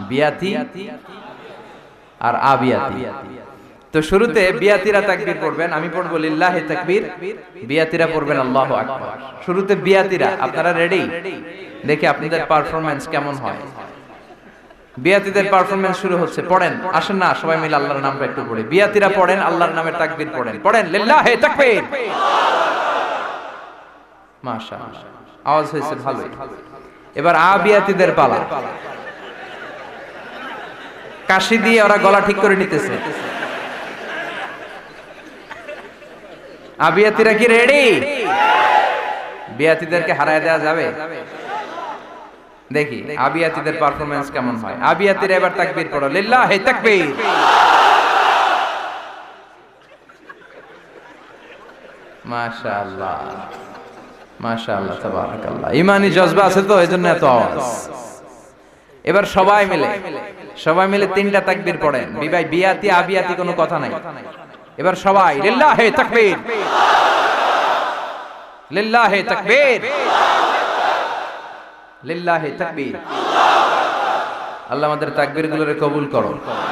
বিয়াতি আর আবিয়াতি। তো শুরুতে বিয়াতিরা তাকবীর পড়বেন। আমি পড়ব লিল্লাহি তাকবীর। বিয়াতিরা পড়বেন আল্লাহু আকবার। শুরুতে বিয়াতিরা আপনারা রেডি দেখি আপনাদের পারফরম্যান্স কেমন হয়। বিয়াতিদের পারফরম্যান্স শুরু হচ্ছে। পড়েন। আসেন না সবাই মিলে আল্লাহর নামটা একটু পড়ে। বিয়াতিরা পড়েন আল্লাহর নামের তাকবীর পড়েন। পড়েন লিল্লাহি তাকবীর। মাশাআল্লাহ। আওয়াজ হয়েছে ভালোই। এবার আবিয়াতিদের পালা। কাশি দিয়ে ওরা গলা ঠিক করে নিতেছে। আবিয়াতিরা কি রেডি বিয়াতিদেরকে হারায় দেওয়া যাবে? দেখি আবিয়াতিদের পারফরমেন্স কেমন হয়? আবিয়াতিরা এবার তাকবীর পড়ো। লিল্লাহি তাকবীর। মাশাআল্লাহ। মাশাআল্লাহ, তাবারাকাল্লাহ। ইমানি জজবা আছে তো, এজন্য এত আওয়াজ। এবার সবাই মিলে সবাই মিলে তিনটা তাকবীর পড়েন। বিবাই বিয়াতি, আবিয়াতি কোনো কথা নাই। এবার সবাই, লিল্লাহে তাকবীর। লিল্লাহে তাকবীর। লিল্লাহে তাকবীর। আল্লাহ আমাদের তাকবীরগুলোরে কবুল করো